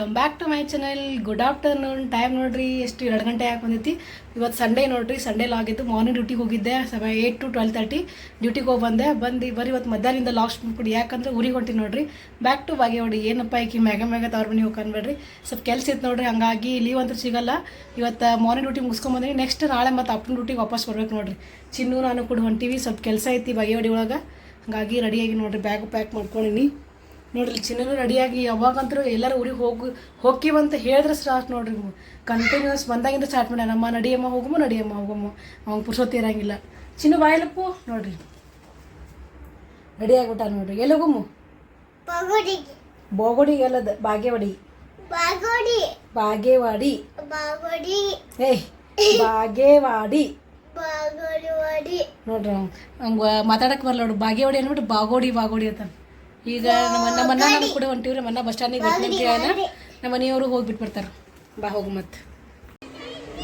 Welcome back to my channel good afternoon time ನೋಡ್ರಿ, ಎಷ್ಟು ಎರಡು ಗಂಟೆ ಯಾಕೆ ಬಂದೈತಿ. ಇವತ್ತು ಸಂಡೇ ನೋಡ್ರಿ ಸಂಡೇ ಲಾಗಿದ್ದು ಮಾರ್ನಿಂಗ್ ಡ್ಯೂಟಿಗೆ ಹೋಗಿದ್ದೆ. ಸಮಯ ಏಟ್ ಟು ಟ್ವೆಲ್ ತರ್ಟಿ ಡ್ಯೂಟಿಗೆ ಹೋಗಿ ಬಂದೆ. ಬಂದು ಬರೀ ಇವತ್ತು ಮಧ್ಯಾಹ್ನದಿಂದ ಲಾಸ್ಟ್ ಬಿಡಿ. ಯಾಕಂದ್ರೆ ಊರಿಗೆ ಹೊಂಟಿ ನೋಡ್ರಿ. ಬ್ಯಾಕ್ ಟು ಬಾಗೇವಾಡಿ ಏನಪ್ಪ ಈಕಿ ಮ್ಯಾಗ ಮ್ಯಾಗ ತವ್ರ ಮನೆ ಹೋಗ್ಕೊಂಡ್ಬೇಡ್ರಿ ಸ್ವಲ್ಪ ಕೆಲಸ ಇತ್ತು ನೋಡ್ರಿ. ಹಂಗಾಗಿ ಲೀವ್ ಅಂತ ಸಿಗಲ್ಲ. ಇವತ್ತು ಮಾರ್ನಿಂಗ್ ಡ್ಯೂಟಿ ಮುಗಿಸ್ಕೊಂಬಂದ್ರಿ ನೆಕ್ಸ್ಟ್ ನಾಳೆ ಮತ್ತು ಅಪ್ಪನ ಡ್ಯೂಟಿಗೆ ವಾಪಸ್ ಬರ್ಬೇಕು ನೋಡ್ರಿ. ಚಿನ್ನು ನಾನು ಕೂಡ ಹೊಂಟೀವಿ. ಸ್ವಲ್ಪ ಕೆಲಸ ಐತಿ ಬಾಗೇವಾಡಿ ಒಳಗೆ. ಹಂಗಾಗಿ ರೆಡಿಯಾಗಿ ನೋಡ್ರಿ. ಬ್ಯಾಗ್ ಪ್ಯಾಕ್ ಮಾಡ್ಕೊಂಡಿನಿ. ನೋಡ್ರಿ ಚಿನ್ನನು ರೆಡಿಯಾಗಿ ಯಾವಾಗಂತರೂ ಎಲ್ಲರೂ ಊರಿಗೆ ಹೋಗಿ ಹೋಗ್ತೀವಂತ ಹೇಳಿದ್ರೆ ಸ್ಟಾರ್ಟ್ ನೋಡ್ರಿ ಕಂಟಿನ್ಯೂಸ್ ಬಂದಾಗಿಂದ ಸ್ಟಾರ್ಟ್ ಮಾಡ್ಯಾನ ನಮ್ಮ ನಡಿಯಮ್ಮ ಹೋಗಮ್ಮ ನಡಿಯಮ್ಮ ಹೋಗಮ್ಮ ಅವ್ನು ಪುರ್ಸೋತಿ ಇರಂಗಿಲ್ಲ. ಚಿನ್ನು ಬಾಯಲಪ್ಪು ನೋಡ್ರಿ. ರೆಡಿ ಆಗ್ಬಿಟ್ಟ ನೋಡ್ರಿ. ಎಲ್ಲಿ ಹೋಗಮ್ಮ ಬೋಗೋಡಿಗೆ. ಅಲ್ಲದ ಬಾಗೇವಾಡಿ. ಬಾಗೋಡಿ. ಬಾಗೇವಾಡಿ. ಬಾಗೋಡಿ. ಏಯ್ ಬಾಗೇವಾಡಿ. ನೋಡ್ರಿ ಮಾತಾಡಕ್ ಮಾತಾಡಕ್ಕೆ ಬರಲ್ಲ ನೋಡು. ಬಾಗೇವಾಡಿ ಅಂದ್ಬಿಟ್ಟು ಬಾಗೋಡಿ ಬಾಗೋಡಿ ಅಂತ ಈಗ ನಮ್ಮ ನಮ್ಮ ಅಣ್ಣ ನಾನು ಕೂಡ ಹೊಂಟಿವ್ರಿ ನಮ್ಮ ಅಣ್ಣ ಬಸ್ ಸ್ಟ್ಯಾಂಡಿಗೆ ಬರ್ತೀನಿ ನಮ್ಮ ಮನೆಯವರು ಹೋಗ್ಬಿಟ್ಟು ಬರ್ತಾರೆ ಬಾ ಹೋಗು ಮತ್ತೆ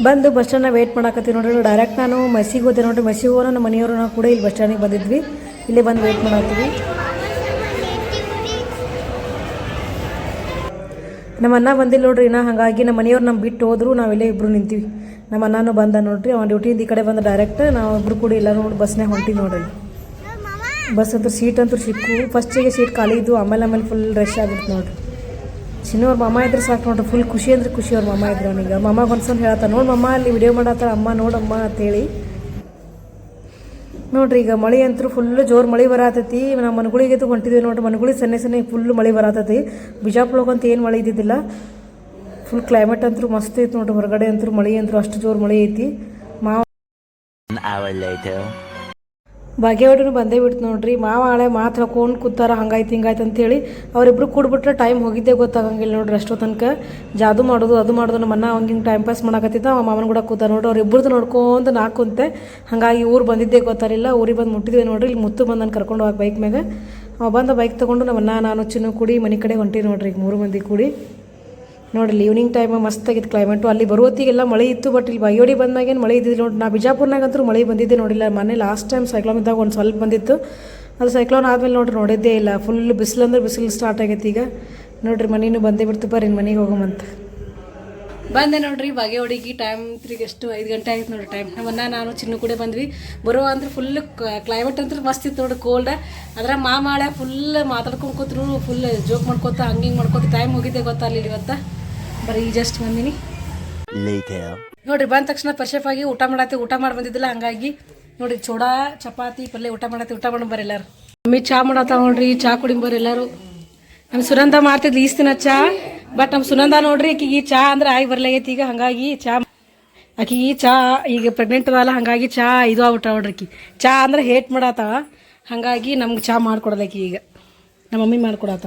ಬಂದು ಬಸ್ ಸ್ಟ್ಯಾಂಡ್ನ ವೇಟ್ ಮಾಡಾಕತ್ತೀವಿ ನೋಡ್ರಿ ಡೈರೆಕ್ಟ್ ನಾನು ಮಸಿಗೆ ಹೋದೆ ನೋಡ್ರಿ ಮಸಿಗೆ ಹೋಗೋಣ ನಮ್ಮ ಮನೆಯವರು ನಾವು ಕೂಡ ಇಲ್ಲಿ ಬಸ್ ಸ್ಟ್ಯಾಂಡಿಗೆ ಬಂದಿದ್ವಿ. ಇಲ್ಲೇ ಬಂದು ವೇಟ್ ಮಾಡಾಕ್ತೀವಿ ನಮ್ಮ ಅಣ್ಣ ಬಂದಿಲ್ಲ ನೋಡ್ರಿ ಇನ್ನ ಹಾಗಾಗಿ ನಮ್ಮ ಮನೆಯವ್ರು ನಮ್ಮ ಬಿಟ್ಟು ಹೋದ್ರು ನಾವೆಲ್ಲೇ ಇಬ್ರು ನಿಂತೀವಿ. ನಮ್ಮ ಅಣ್ಣನೂ ಬಂದ ನೋಡ್ರಿ ಅವ್ನ ಡ್ಯೂಟಿಯಿಂದ ಈ ಕಡೆ ಬಂದ ಡೈರೆಕ್ಟ್ ನಾವು ಇಬ್ರು ಕೂಡ ಇಲ್ಲ ನೋಡಿ ಬಸ್ನಾಗ ಹೊಂಟಿವಿ ನೋಡ್ರಿ. ಬಸ್ ಅಂತೂ ಸೀಟ್ ಅಂತೂ ಸಿಕ್ಕು. ಫಸ್ಟಿಗೆ ಸೀಟ್ ಖಾಲಿ ಇದ್ದು ಆಮೇಲೆ ಆಮೇಲೆ ಫುಲ್ ರಶ್ ಆಗಿತ್ತು ನೋಡ್ರಿ. ಚಿನ್ನವ್ರ ಮಾಮ ಇದ್ರೆ ಸಾಕು ನೋಡ್ರಿ. ಫುಲ್ ಖುಷಿ ಅಂದ್ರೆ ಖುಷಿ ಅವ್ರ ಮಾಮ ಇದ್ರು ಅವನಿಗೆ. ಮಾಮಾಗ ಒಂದ್ಸಲ ಹೇಳ್ತಾ ನೋಡಿ ಮಮ್ಮ ಅಲ್ಲಿ ವಿಡಿಯೋ ಮಾಡತ್ತಾರ, ಅಮ್ಮ ನೋಡಮ್ಮ ಅಂತೇಳಿ ನೋಡ್ರಿ, ಈಗ ಮಳೆ ಅಂತೂ ಫುಲ್ಲು ಜೋರು ಮಳೆ ಬರತೈತಿ. ನಾವು ಮನಗುಳಿಗೆ ಹೊಂಟಿದ್ವಿ ನೋಡ್ರಿ. ಮನಗುಳಿ ಸನ್ನೆ ಸನ್ನೆ ಫುಲ್ ಮಳೆ ಬರತೈತಿ. ಬಿಜಾಪುರಕ್ಕಂತ ಏನು ಮಳೆ ಇದ್ದಿದ್ದಿಲ್ಲ. ಫುಲ್ ಕ್ಲೈಮೇಟ್ ಅಂತೂ ಮಸ್ತ್ ಐತಿ ನೋಡ್ರಿ. ಹೊರಗಡೆ ಅಂತೂ ಮಳೆ ಅಂತೂ ಅಷ್ಟು ಜೋರು ಮಳೆ ಐತಿ. ಮಾವ. ಭಾಗ್ಯವಾಡಿನೂ ಬಂದೇ ಬಿಡ್ತು ನೋಡ್ರಿ. ಮಾವ ಹಳೆ ಮಾತು ಹಾಕೊಂಡು ಕೂತಾರ, ಹಂಗಾಯ್ತು ಹಿಂಗಾಯ್ತು ಅಂತೇಳಿ ಅವರಿಬ್ರು ಕೂಡ್ಬಿಟ್ರೆ ಟೈಮ್ ಹೋಗಿದ್ದೆ ಗೊತ್ತಾಗಂಗಿಲ್ಲ ನೋಡ್ರಿ ಅಷ್ಟೋ ತನಕ. ಜಾದು ಮಾಡೋದು, ಅದು ಮಾಡೋದು ನಮ್ಮ ಅಣ್ಣ ಹಂಗೆ ಟೈಮ್ ಪಾಸ್ ಮಾಡಕತ್ತಿದ್ದ, ಅವ ಮಾವನ ಕೂಡ ಕೂತ ನೋಡ್ರಿ. ಅವ್ರಿಬ್ರದ್ದು ನೋಡ್ಕೊಂಡು ನಾಲ್ಕು ಕುಂತೆ. ಹಾಗಾಗಿ ಊರು ಬಂದಿದ್ದೆ ಗೊತ್ತಾರಿಲ್ಲ ಊರಿಗೆ ಬಂದು ಮುಟ್ಟಿದ್ವಿ ನೋಡ್ರಿ. ಇಲ್ಲಿ ಮುತ್ತು ಬಂದು ನಾನು ಕರ್ಕೊಂಡು ಹೋಗಿ ಬೈಕ್ ಮ್ಯಾಗ. ಅವ ಬಂದ ಬೈಕ್ ತೊಗೊಂಡು ನಮ್ಮ ಅಣ್ಣ ನಾನು, ಚಿನ್ನು ಕೂಡಿ ಮನೆ ಕಡೆ ಹೊಂಟಿ ನೋಡ್ರಿ ಈಗ ಮೂರು ಮಂದಿ ಕೂಡಿ. ನೋಡ್ರಿ ಈವ್ನಿಂಗ್ ಟೈಮ್ ಮಸ್ತಾಗಿತ್ತು ಕ್ಲೈಮೇಟು ಅಲ್ಲಿ ಬರುವತ್ತಿಗೆಲ್ಲ ಮಳೆ ಇತ್ತು ಬಟ್ ಇಲ್ಲಿ ಬಯೋಡಿ ಬಂದಾಗೇನು ಮಳೆ ಇದ್ದಿದ್ದು ನೋಡಿ ನಾ ಬಿಜಾಪುರ್ನಾಗಂತೂ ಮಳೆ ಬಂದಿದ್ದೆ ನೋಡಿಲ್ಲ. ಮೊನ್ನೆ ಲಾಸ್ಟ್ ಟೈಮ್ ಸೈಕ್ಲೋನ್ ಇದ್ದಾಗ ಒಂದು ಸ್ವಲ್ಪ ಬಂದಿತ್ತು. ಅದು ಸೈಕ್ಲೋನ್ ಆದಮೇಲೆ ನೋಡ್ರಿ, ನೋಡಿದ್ದೇ ಇಲ್ಲ. ಫುಲ್ ಬಿಸಿಲು ಅಂದ್ರೆ ಬಿಸಿಲು ಸ್ಟಾರ್ಟ್ ಆಗೈತಿ ಈಗ. ನೋಡ್ರಿ ಮನೆಯೂ ಬಂದೇ ಬಿಡ್ತು ಬರ್ರಿ ಮನೆಗೆ ಹೋಗಮಂತ. ಬಂದೆ ನೋಡ್ರಿ ಹೊಡಿಗಿ ಟೈಮ್ ತ್ರೀಗೆ ಎಷ್ಟು ಐದು ಗಂಟೆ ಆಯ್ತು ನೋಡ್ರಿ ಟೈಮ್ ನಮ್ಮನ್ನ ನಾನು ಚಿನ್ನು ಕೂಡ ಬಂದ್ವಿ. ಬರೋ ಅಂದ್ರೆ ಫುಲ್ ಕ್ಲೈಮೇಟ್ ಅಂದ್ರೆ ಮಸ್ತ್ ಇತ್ತು ನೋಡ್ರಿ ಕೋಲ್ಡ್ ಅದ್ರ ಮಾಮಾಳೆ ಫುಲ್ ಮಾತಾಡ್ಕೊಂಡು ಕೂತ್ರು ಫುಲ್ ಜೋಕ್ ಮಾಡ್ಕೋತ ಹಂಗೆ ಹಿಂಗೆ ಮಾಡ್ಕೋತ ಟೈಮ್ ಹೋಗಿದ್ದೆ ಗೊತ್ತಾಗಲಿಲ್ಲ ಇವತ್ತ ಬರೀ ಈಗ ಜಸ್ಟ್ ಬಂದಿನಿ. ನೋಡ್ರಿ ಬಂದ ತಕ್ಷಣ ಪರ್ಶೆಫ್ ಆಗಿ ಊಟ ಮಾಡತ್ತೆ ಊಟ ಮಾಡಿ ಬಂದಿದ್ದಿಲ್ಲ ಹಂಗಾಗಿ ನೋಡ್ರಿ ಚೋಡಾ ಚಪಾತಿ ಪಲ್ಯ ಊಟ ಮಾಡತ್ತೆ ಊಟ ಮಾಡಿ ಬರ್ರಿ ಎಲ್ಲಾರು. ಮಮ್ಮಿ ಚಾ ಮಾಡತ್ತ ನೋಡ್ರಿ ಚಾ ಕುಡಿಂಬರ್ ಎಲ್ಲಾರು. ನಮ್ಮ ಸುರಂದ ಮಾಡ್ತಿದ್ಲಿ ಈಸ್ತಿನ ಚಾ. ಬಟ್ ನಮ್ಮ ಸುನಂದ ನೋಡ್ರಿ, ಆಕಿಗೆ ಚಾ ಅಂದ್ರೆ ಆಗಿ ಬರ್ಲಾಗೈತಿ. ಈಗ ಹಂಗಾಗಿ ಚಾ ಆಕಿಗೆ ಚಾ ಈಗ ಪ್ರೆಗ್ನೆಂಟ್ ಅದಲ್ಲ ಹಂಗಾಗಿ ಚಾ ಇದು ಆಗ್ಬಿಟ್ಟ ನೋಡ್ರಿ ಆಕಿ. ಚಾ ಅಂದ್ರೆ ಹೇಟ್ ಮಾಡತ್ತ ಹಂಗಾಗಿ ನಮ್ಗೆ ಚಾ ಮಾಡ್ಕೊಡಲಕ್ಕಿ ಈಗ. ನಮ್ಮ ಮಮ್ಮಿ ಮಾಡ್ಕೊಡತ್ತ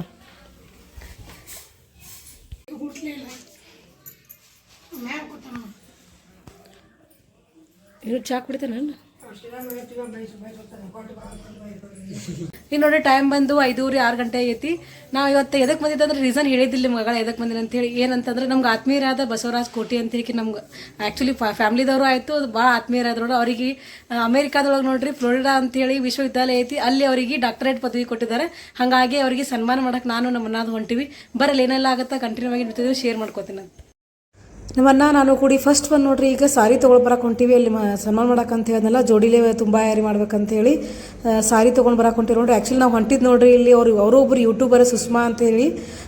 ಇರು, ಚಾ ಕುಡಿತಾನ? ಈಗ ನೋಡಿ ಟೈಮ್ ಬಂದು ಐದೂರಿ ಆರು ಗಂಟೆ ಆಗೈತಿ. ನಾವು ಇವತ್ತು ಎದಕ್ಕೆ ಬಂದಿದ್ದೆ ಅಂದ್ರೆ ರೀಸನ್ ಹೇಳಿದ್ದಿಲ್ಲ ಮಗಳ ಎದಕ್ಕೆ ಬಂದಿಲ್ಲ ಅಂತೇಳಿ ಏನಂತಂದ್ರೆ ನಮ್ಗೆ ಆತ್ಮೀಯರಾದ ಬಸವರಾಜ್ ಕೋಟಿ ಅಂತ ಹೇಳಿ ನಮ್ಗೆ ಆ್ಯಕ್ಚುಲಿ ಫ್ಯಾಮ್ಲಿದವರು ಆಯಿತು. ಭಾಳ ಆತ್ಮೀಯರಾದ್ರು ನೋಡಿ. ಅವರಿಗೆ ಅಮೇರಿಕಾದೊಳಗೆ ನೋಡ್ರಿ, ಫ್ಲೋರಿಡಾ ಅಂತೇಳಿ ವಿಶ್ವವಿದ್ಯಾಲಯ ಐತಿ. ಅಲ್ಲಿ ಅವರಿಗೆ ಡಾಕ್ಟರೇಟ್ ಪದವಿ ಕೊಟ್ಟಿದ್ದಾರೆ. ಹಾಗಾಗಿ ಅವರಿಗೆ ಸನ್ಮಾನ ಮಾಡೋಕೆ ನಾನು ನಮ್ಮನ್ನ ಅಣ್ಣಾದು ಹೊಂಟಿವಿ. ಬರಲ್ಲ, ಏನೆಲ್ಲ ಆಗುತ್ತಾ ಕಂಟಿನ್ಯೂ ಆಗಿ ಶೇರ್ ಮಾಡ್ಕೋತೀನಿ ಅಂತ ನಮ್ಮ ನಾನು ಕೂಡಿ ಫಸ್ಟ್ ಬಂದು ನೋಡ್ರಿ, ಈಗ ಸಾರಿ ತೊಗೊಳ್ ಬರಕ್ಕೆ ಹೊಂಟಿವಿ. ಅಲ್ಲಿ ಸನ್ಮಾನ ಮಾಡಕ್ಕೆ ಅಂತ ಹೇಳಿದ್ನಲ್ಲ, ಜೋಡಿಲೇ ತುಂಬ ಯಾರಿ ಮಾಡ್ಬೇಕಂತ ಹೇಳಿ ಸಾರಿ ತೊಗೊಂಡು ಹೊಂಟಿವಿ ನೋಡ್ರಿ. ಆ್ಯಕ್ಚುಲಿ ನಾವು ಹೊಂಟಿದ್ದು ನೋಡ್ರಿ, ಇಲ್ಲಿ ಅವ್ರು, ಅವರು ಯೂಟ್ಯೂಬರ್ ಸುಷ್ಮಾ ಅಂತ ಹೇಳಿ,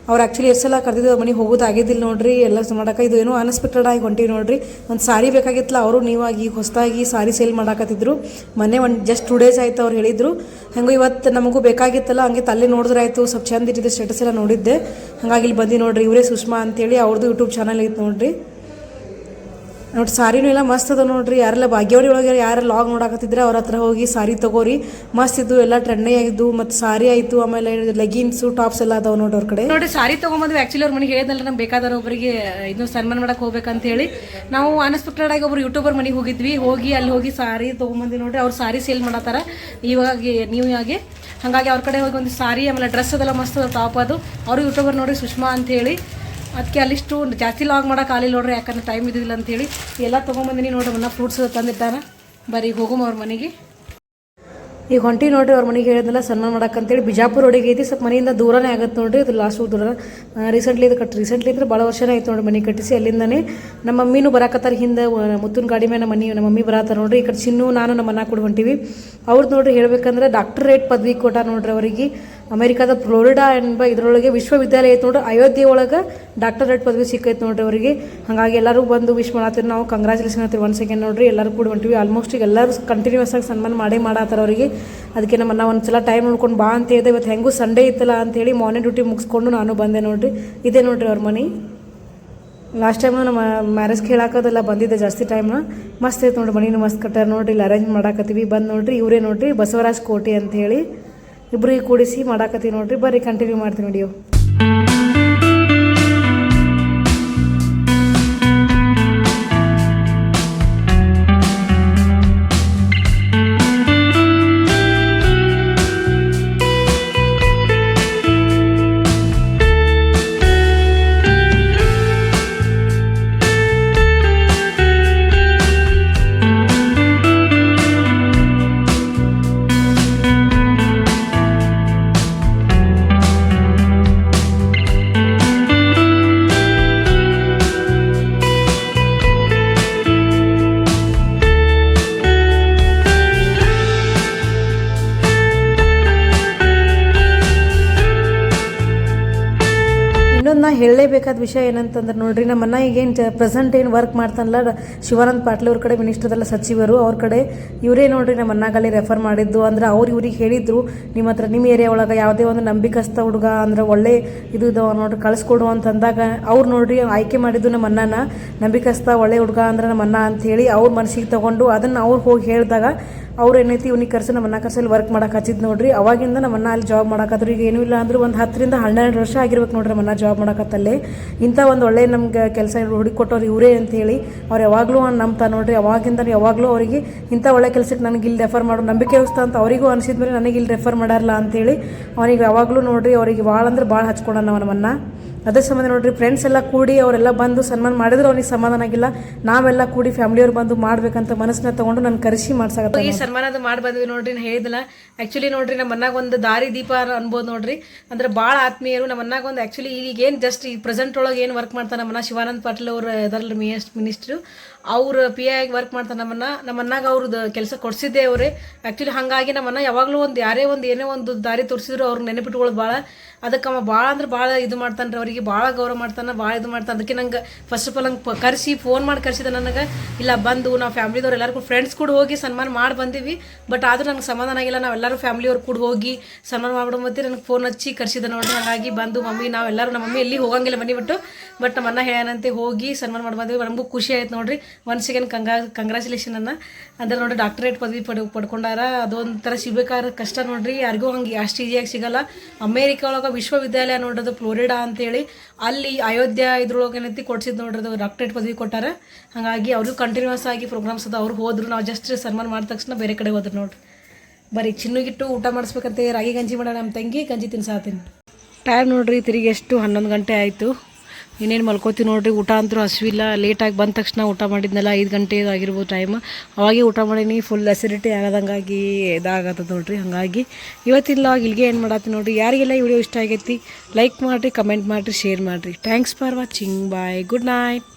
ಅವ್ರು ಆ್ಯಕ್ಚುಲಿ ಎಷ್ಟು ಸಲ ಕರೆದಿದ್ದು ಮನೆಗೆ ಹೋಗೋದು ಆಗಿದ್ದಿಲ್ಲ ನೋಡ್ರಿ, ಎಲ್ಲ ಮಾಡೋಕೆ ಇದು ಏನೋ ಅನ್ಎಕ್ಸ್ಪೆಕ್ಟೆಡ್ ಆಗಿ ಹೊಂಟಿವಿ ನೋಡ್ರಿ. ಒಂದು ಸಾರಿ ಬೇಕಾಗಿತ್ತಲ್ಲ, ಅವರು ನೀವಾಗಿ ಹೊಸದಾಗಿ ಸಾರಿ ಸೇಲ್ ಮಾಡಾಕತ್ತಿದ್ರು. ಮೊನ್ನೆ ಒಂದು ಜಸ್ಟ್ ಟೂ ಡೇಸ್ ಆಯ್ತು ಅವ್ರು ಹೇಳಿದ್ರು. ಹಂಗೋ ಇವತ್ತು ನಮಗೂ ಬೇಕಾಗಿತ್ತಲ್ಲ, ಹಂಗೆ ತಲೆ ನೋಡಿದ್ರೆ ಆಯಿತು ಸ್ವಲ್ಪ ಚಂದ ಇಟ್ಟಿದ್ದು ಸ್ಟೇಟಸ್ ಎಲ್ಲ ನೋಡಿದ್ದೆ. ಹಾಗಾಗಿ ಇಲ್ಲಿ ಬಂದು ನೋಡ್ರಿ, ಇವರೇ ಸುಷ್ಮಾ ಅಂತೇಳಿ ಅವ್ರದ್ದು ಯೂಟ್ಯೂಬ್ ಚಾನಲ್ ಐತೆ ನೋಡ್ರಿ. ನೋಡಿ ಸಾರಿನೂ ಎಲ್ಲ ಮಸ್ತ್ ಅದ ನೋಡ್ರಿ. ಯಾರೆಲ್ಲ ಭಾಗ್ಯವಡಿ ಒಳಗೆ ಯಾರು ಲಾಗ್ ನೋಡಾಕತ್ತಿದ್ರೆ ಅವ್ರ ಹತ್ರ ಹೋಗಿ ಸಾರಿ ತಗೋರಿ. ಮಸ್ತ್ ಇದ್ದು ಎಲ್ಲ ಟ್ರೆಂಡೇ ಆಗಿದ್ದು ಮತ್ತು ಸಾರಿ ಆಯಿತು, ಆಮೇಲೆ ಲೆಗಿನ್ಸು ಟಾಪ್ಸ್ ಎಲ್ಲ ಅದಾವ ನೋಡಿ ಅವ್ರ ಕಡೆ. ನೋಡಿ, ಸಾರಿ ತೊಗೊಂಬಂದ್ವಿ. ಆ್ಯಕ್ಚುಲಿ ಅವ್ರ ಮನೆಗೆ ಹೇಳಿದ್ನಲ್ಲ ನಮ್ಗೆ ಬೇಕಾದ್ರೆ ಒಬ್ಬರಿಗೆ ಇನ್ನು ಸನ್ಮಾನ ಮಾಡಕ್ಕೆ ಹೋಗ್ಬೇಕಂತ ಹೇಳಿ. ನಾವು ಅನಸ್ಪೆಕ್ಟೆಡ್ ಆಗಿ ಒಬ್ರು ಯೂಟ್ಯೂಬರ್ ಮನೆಗೆ ಹೋಗಿದ್ವಿ. ಹೋಗಿ ಅಲ್ಲಿ ಹೋಗಿ ಸಾರಿ ತೊಗೊಂಬಂದ್ವಿ ನೋಡ್ರಿ. ಅವ್ರು ಸಾರಿ ಸೇಲ್ ಮಾಡತ್ತಾರ. ಇವಾಗ ನೀವು ಆಗಿ ಹಾಗಾಗಿ ಅವ್ರ ಕಡೆ ಹೋಗಿ ಒಂದು ಸಾರಿ, ಆಮೇಲೆ ಡ್ರೆಸ್ ಅದೆಲ್ಲ ಮಸ್ತ್ ಟಾಪ್ ಅದು. ಅವರು ಯೂಟ್ಯೂಬರ್ ನೋಡಿ ಸುಷ್ಮಾ ಅಂತ ಹೇಳಿ. ಅದಕ್ಕೆ ಅಲ್ಲಿಷ್ಟು ಜಾಸ್ತಿ ಲಾಗ್ ಮಾಡೋಕೆ ಆಗಲಿಲ್ಲ ನೋಡ್ರಿ, ಯಾಕಂದ್ರೆ ಟೈಮ್ ಇದ್ದಿಲ್ಲ ಅಂತೇಳಿ. ಎಲ್ಲ ತೊಗೊಂಬಂದಿನಿ ನೋಡ್ರಿ, ಮನ್ನ ಫ್ರೂಟ್ಸ್ ತಂದಿದ್ದಾರೆ ಬರೀ ಹೋಗಮ್ಮ ಅವ್ರ ಮನೆಗೆ. ಈಗ ಹೊಂಟಿ ನೋಡ್ರಿ, ಅವ್ರ ಮನೆಗೆ ಹೇಳಿದ್ನಲ್ಲ ಸನ್ಮಾನ ಮಾಡಕ್ಕಂತೇಳಿ ಬಿಜಾಪುರ ರೋಡಿಗೆ ಐತಿ, ಸ್ವಲ್ಪ ಮನೆಯಿಂದ ದೂರನೇ ಆಗುತ್ತೆ ನೋಡ್ರಿ, ಅದು ಲಾಸ್ಟ್ ದೂರ. ರೀಸೆಂಟ್ಲಿ ಇದು ಕಟ್ ರೀಸೆಂಟ್ಲಿ ಅಂದ್ರೆ ಭಾಳ ವರ್ಷನೇ ಆಯ್ತು ನೋಡ್ರಿ ಮನೆ ಕಟ್ಟಿಸಿ, ಅಲ್ಲಿಂದನೇ ನಮ್ಮ ಮಮ್ಮಿನೂ ಬರಾಕತ್ತಾರ, ಹಿಂದೆ ಮುತ್ತಿನ ಗಾಡಿ ಮೇಲೆ ನಮ್ಮ ಮನೆ, ನಮ್ಮ ಮಮ್ಮಿ ಬರಾತಾರ ನೋಡ್ರಿ. ಈ ಕಡೆ ಚಿನ್ನು, ನಾನು, ನಮ್ಮ ಅಣ್ಣ ಕೂಡ ಹೊಂಟಿವಿ. ಅವ್ರದ್ದು ನೋಡ್ರಿ, ಹೇಳ್ಬೇಕಂದ್ರೆ ಡಾಕ್ಟರೇಟ್ ಪದವಿ ಕೊಟ್ಟ ನೋಡ್ರಿ ಅವರಿಗೆ. ಅಮೆರಿಕಾದ ಫ್ಲೋರಿಡಾ ಎಂಬ ಇದರೊಳಗೆ ವಿಶ್ವವಿದ್ಯಾಲಯ ಐತೆ ನೋಡ್ರಿ. ಅಯೋಧ್ಯೆ ಒಳಗೆ ಡಾಕ್ಟರೇಟ್ ಪದವಿ ಸಿಕ್ಕೈತೆ ನೋಡ್ರಿ ಅವರಿಗೆ. ಹಾಗಾಗಿ ಎಲ್ಲರೂ ಬಂದು ವಿಶ್ ಮಾಡಾತೀವಿ ನಾವು ಕಂಗ್ರಾಚುಲೇಷನ್ ಆಗ್ತೀವಿ ಒನ್ ಸೆಕೆಂಡ್ ನೋಡ್ರಿ. ಎಲ್ಲರೂ ಕೂಡ ಹೊಂಟಿವಿ. ಆಲ್ಮೋಸ್ಟ್ ಎಲ್ಲರೂ ಕಂಟಿನ್ಯೂಸ್ ಆಗಿ ಸನ್ಮಾನ ಮಾಡೇ ಮಾಡತ್ತಾರ ಅವರಿಗೆ. ಅದಕ್ಕೆ ನಮ್ಮನ್ನ ಒಂದು ಸಲ ಟೈಮ್ ನೋಡ್ಕೊಂಡು ಬಾ ಅಂತ ಹೇಳಿದೆ. ಇವತ್ತು ಹೆಂಗೂ ಸಂಡೇ ಇತ್ತಲ್ಲ ಅಂತೇಳಿ ಮಾರ್ನಿಂಗ್ ಡ್ಯೂಟಿ ಮುಗಿಸ್ಕೊಂಡು ನಾನು ಬಂದೆ ನೋಡ್ರಿ. ಇದೇ ನೋಡ್ರಿ ಅವ್ರ ಮನೆ. ಲಾಸ್ಟ್ ಟೈಮ್ ನಮ್ಮ ಮ್ಯಾರೇಜ್ ಕೇಳಾಕೋದೆಲ್ಲ ಬಂದಿದ್ದೆ ಜಾಸ್ತಿ ಟೈಮ್ ಮಸ್ತ್ ಐತೆ ನೋಡ್ರಿ. ಮನೇನು ಮಸ್ತ್ ಕಟ್ಟಾರ ನೋಡ್ರಿ. ಇಲ್ಲಿ ಅರೇಂಜ್ ಮಾಡಾಕತ್ತೀವಿ. ಬಂದು ನೋಡ್ರಿ. ಇವರೇ ನೋಡ್ರಿ. ಬಸವರಾಜ್ ಕೋಟೆ ಅಂತ ಹೇಳಿ. ಇಬ್ರಿಗೆ ಕೂಡಿಸಿ ಮಾಡಾಕತ್ತೀವಿ ನೋಡ್ರಿ. ಬರ್ರಿ ಕಂಟಿನ್ಯೂ ಮಾಡ್ತೀನಿ ವಿಡಿಯೋ ಹೇಳಲೇಬೇಕಾದ ವಿಷಯ ಏನಂತಂದ್ರೆ ನೋಡ್ರಿ, ನಮ್ಮ ಅಣ್ಣ ಈಗೇನು ಪ್ರೆಸೆಂಟ್ ಏನು ವರ್ಕ್ ಮಾಡ್ತಾನಲ್ಲ, ಶಿವಾನಂದ ಪಾಟೀಲ್ ಅವ್ರ ಕಡೆ ಮಿನಿಸ್ಟರ್ದೆಲ್ಲ ಸಚಿವರು ಅವ್ರ ಕಡೆ ಇವರೇ ನೋಡ್ರಿ ನಮ್ಮ ಅಣ್ಣಗಲ್ಲಿ ರೆಫರ್ ಮಾಡಿದ್ದು. ಅಂದ್ರೆ ಅವ್ರು ಇವ್ರಿಗೆ ಹೇಳಿದ್ರು, ನಿಮ್ಮ ಹತ್ರ ನಿಮ್ಮ ಏರಿಯಾ ಒಳಗೆ ಯಾವುದೇ ಒಂದು ನಂಬಿಕಸ್ಥ ಹುಡುಗ ಅಂದ್ರೆ ಒಳ್ಳೆ ಇದು ನೋಡ್ರಿ, ಕಳಿಸ್ಕೊಡು ಅಂತಂದಾಗ ಅವ್ರು ನೋಡ್ರಿ ಆಯ್ಕೆ ಮಾಡಿದ್ದು ನಮ್ಮ ಅಣ್ಣನ, ನಂಬಿಕಸ್ಥ ಒಳ್ಳೆ ಹುಡುಗ ಅಂದ್ರೆ ನಮ್ಮ ಅನ್ನ ಹೇಳಿ ಅವ್ರ ಮನಸ್ಸಿಗೆ ತಗೊಂಡು ಅದನ್ನು ಅವ್ರು ಹೋಗಿ ಹೇಳಿದಾಗ ಅವ್ರು ಏನೈತಿ, ಇವ್ನಿಗೆ ಕರ್ಸಿ ನಮ್ಮನ್ನ ಕರೆಸಲ್ಲಿ ವರ್ಕ್ ಮಾಡಕ್ಕೆ ಹಚ್ಚಿದ್ ನೋಡ್ರಿ. ಅವಾಗಿಂದ ನಮ್ಮನ್ನ ಅಲ್ಲಿ ಜಾಬ್ ಮಾಡಕತ್ರು ಈಗ ಏನೂ ಇಲ್ಲ ಅಂದ್ರೆ ಒಂದು ಹತ್ತರಿಂದ ಹನ್ನೆರಡು ವರ್ಷ ಆಗಿರ್ಬೇಕು ನೋಡ್ರಿ ನಮ್ಮನ್ನ ಜಾಬ್ ಮಾಡಕತ್ತಲ್ಲೇ. ಇಂಥ ಒಂದು ಒಳ್ಳೆ ನಮ್ಗೆ ಕೆಲಸ ಹುಡುಕೊಟ್ಟವ್ರು ಇವರೇ ಅಂತ ಹೇಳಿ ಅವ್ರು ಯಾವಾಗಲೂ ನಂಬ್ತಾ ನೋಡ್ರಿ. ಅವಾಗಿಂದ ಯಾವಾಗಲೂ ಅವರಿಗೆ ಇಂಥ ಒಳ್ಳೆ ಕೆಲಸಕ್ಕೆ ನನಗೆ ಇಲ್ಲಿ ರೆಫರ್ ಮಾಡೋ, ನಂಬಿಕೆ ವ್ಯವಸ್ಥೆ ಅಂತ ಅವರಿಗೂ ಅನಿಸಿದ ಮೇಲೆ ನನಗೆ ಇಲ್ಲಿ ರೆಫರ್ ಮಾಡಾರಲ್ಲ ಅಂತೇಳಿ ಅವನಿಗೆ ಯಾವಾಗಲೂ ನೋಡ್ರಿ, ಅವರಿಗೆ ಭಾಳ ಅಂದ್ರೆ ಭಾಳ ಹಚ್ಕೊಂಡ ನಮ್ಮನ್ನ. ಅದೇ ಸಂಬಂಧ ನೋಡ್ರಿ ಫ್ರೆಂಡ್ಸ್ ಎಲ್ಲ ಕೂಡಿ ಅವರೆಲ್ಲ ಬಂದು ಸನ್ಮಾನ ಮಾಡಿದ್ರು ಅವ್ನಿಗೆ ಸಮಾಧಾನ ಆಗಿಲ್ಲ. ನಾವೆಲ್ಲ ಕೂಡಿ ಫ್ಯಾಮಿಲಿಯವ್ರು ಬಂದು ಮಾಡ್ಬೇಕಂತ ಮನಸ್ಸನ್ನ ತಗೊಂಡು ನಾನು ಕರೆಸಿ ಮಾಡ್ಸಾಕ ಈ ಸನ್ಮಾನದ ಮಾಡಿ ಬಂದ್ವಿ ನೋಡ್ರಿ ನಾನು ಹೇಳಿದಿಲ್ಲ ಆಕ್ಚುಲಿ ನೋಡ್ರಿ ನಮ್ಮ ಮನ್ನಾಗ ಒಂದು ದಾರಿ ದೀಪ ಅನ್ಬೋದು ನೋಡ್ರಿ. ಅಂದ್ರೆ ಭಾಳ ಆತ್ಮೀಯರು ನಮ್ಮ ಮನ್ನಾಗ ಒಂದು ಆಕ್ಚುಲಿ ಈಗ ಏನು ಜಸ್ಟ್ ಈ ಪ್ರೆಸೆಂಟ್ ಒಳಗೆ ಏನು ವರ್ಕ್ ಮಾಡ್ತಾನೆ ನಮ್ಮನ್ನ ಶಿವಾನಂದ ಪಾಟೀಲ್ ಅವರು ಇದರಲ್ಲಿ ಮಿನಿಸ್ಟ್ರು ಅವ್ರು ಪಿ ಐ ಆಗಿ ವರ್ಕ್ ಮಾಡ್ತಾರೆ ನಮ್ಮನ್ನ. ನಮ್ಮ ಮನ್ನಾಗ ಅವ್ರದ್ದು ಕೆಲಸ ಕೊಡಿಸಿದ್ದೆ ಅವರೇ. ಆ್ಯಕ್ಚುಲಿ ಹಾಗಾಗಿ ನಮ್ಮನ್ನ ಯಾವಾಗಲೂ ಒಂದು ಯಾರೇ ಒಂದು ಏನೇ ಒಂದು ದಾರಿ ತೋರಿಸಿದ್ರು ಅವ್ರು ನೆನಪಿಟ್ಕೊಳ್ಳೋದು ಭಾಳ ಅದಕ್ಕೆ ಅವ ಭಾಳ ಅಂದ್ರೆ ಭಾಳ ಇದು ಮಾಡ್ತಾನೆ ಅವರಿಗೆ ಭಾಳ ಗೌರವ ಮಾಡ್ತಾನೆ, ಭಾಳ ಇದು ಮಾಡ್ತಾನೆ. ಅದಕ್ಕೆ ನಂಗೆ ಫಸ್ಟ್ ಆಫ್ ಆಲ್ ನಂಗೆ ಕರೆಸಿ ಫೋನ್ ಮಾಡಿ ಕರೆಸಿದ ನನಗೆ. ಇಲ್ಲ, ಬಂದು ನಾವು ಫ್ಯಾಮ್ಲಿದವ್ರು ಎಲ್ಲರಿಗೂ ಫ್ರೆಂಡ್ಸ್ ಕೂಡ ಹೋಗಿ ಸನ್ಮಾನ ಮಾಡಿ ಬಂದೀವಿ. ಬಟ್ ಆದರೂ ನಂಗೆ ಸಮಾಧಾನ ಆಗಿಲ್ಲ. ನಾವೆಲ್ಲರೂ ಫ್ಯಾಮ್ಲಿಯವ್ರು ಕೂಡ ಹೋಗಿ ಸನ್ಮಾನ ಮಾಡ್ಬಿಡೋ ಮತ್ತೆ ನನಗೆ ಫೋನ್ ಹಚ್ಚಿ ಕರೆಸಿದ ನೋಡ್ರಿ. ಹಾಗಾಗಿ ಬಂದು ಮಮ್ಮಿ ನಾವೆಲ್ಲರೂ ನಮ್ಮ ಮಮ್ಮಿ ಎಲ್ಲಿ ಹೋಗಂಗಿಲ್ಲ ಮನೆ ಬಿಟ್ಟು. ಬಟ್ ನಮ್ಮ ಅಣ್ಣ ಹೇಳಂತೆ ಹೋಗಿ ಸನ್ಮಾನ ಮಾಡಿ ಬಂದ್ವಿ. ನಮಗೂ ಖುಷಿ ಆಯ್ತು ನೋಡ್ರಿ. ಒನ್ಸ್ ಅಗೇನ್ ಕಂಗ್ರಾ ಕಂಗ್ರ್ಯಾಚುಲೇಷನ್ ಅನ್ನ ಅಂದ್ರೆ ನೋಡಿ ಡಾಕ್ಟರೇಟ್ ಪದವಿ ಪಡ್ ಪಡ್ಕೊಂಡಾರ. ಅದೊಂಥರ ಸಿಗ್ಬೇಕಾದ್ರೆ ಕಷ್ಟ ನೋಡ್ರಿ. ಯಾರಿಗೂ ಹಂಗೆ ಅಷ್ಟು ಈಸಿಯಾಗಿ ಸಿಗಲ್ಲ. ಅಮೇರಿಕಾ ಒಳಗೆ ವಿಶ್ವವಿದ್ಯಾಲಯ ನೋಡೋದು ಫ್ಲೋರಿಡಾ ಅಂತೇಳಿ. ಅಲ್ಲಿ ಅಯೋಧ್ಯ ಇದ್ರೊಳಗೆ ಏನೈತಿ ಕೊಡ್ಸಿದ್ ನೋಡ್ರಿ ಡಾಕ್ಟರೇಟ್ ಪದವಿ ಕೊಟ್ಟಾರ. ಹಾಗಾಗಿ ಅವ್ರಿಗೂ ಕಂಟಿನ್ಯೂಸ್ ಆಗಿ ಪ್ರೋಗ್ರಾಮ್ಸ್ ಅದ, ಅವ್ರು ಹೋದ್ರು, ನಾವು ಜಸ್ಟ್ ಸನ್ಮಾನ ಮಾಡಿದ ತಕ್ಷಣ ಬೇರೆ ಕಡೆ ಹೋದ್ರು ನೋಡ್ರಿ. ಬರೀ ಚಿನ್ನುಗಿಟ್ಟು ಊಟ ಮಾಡಿಸ್ಬೇಕಂತ ರಾಗಿ ಗಂಜಿ ಮಾಡೋಣ ನಮ್ಮ ತಂಗಿ, ಗಂಜಿ ತಿನ್ಸಾತೀನಿ ಟೈಮ್ ನೋಡ್ರಿ, ತಿರುಗಿ ಎಷ್ಟು ಹನ್ನೊಂದು ಗಂಟೆ ಆಯಿತು. ಇನ್ನೇನು ಮಲ್ಕೋತೀವಿ ನೋಡ್ರಿ, ಊಟ ಅಂತೂ ಹಸಿವಿಲ್ಲ. ಲೇಟಾಗಿ ಬಂದ ತಕ್ಷಣ ಊಟ ಮಾಡಿದ್ನಲ್ಲ, ಐದು ಗಂಟೆ ಆಗಿರ್ಬೋದು ಟೈಮ್ ಅವಾಗೆ ಊಟ ಮಾಡೀನಿ ಫುಲ್ ಅಸಿಡಿಟಿ ಆಗದಂಗಾಗಿ ಇದಾಗತ್ತದ ನೋಡ್ರಿ. ಹಾಗಾಗಿ ಇವತ್ತಿಲ್ಲ ಇಲ್ಲಿಗೆ ಏನು ಮಾಡತ್ತೀನಿ ನೋಡ್ರಿ. ಯಾರಿಗೆಲ್ಲ ವಿಡಿಯೋ ಇಷ್ಟ ಆಗೈತಿ ಲೈಕ್ ಮಾಡಿರಿ ಕಮೆಂಟ್ ಮಾಡಿರಿ ಶೇರ್ ಮಾಡಿರಿ. Thanks for watching bye good night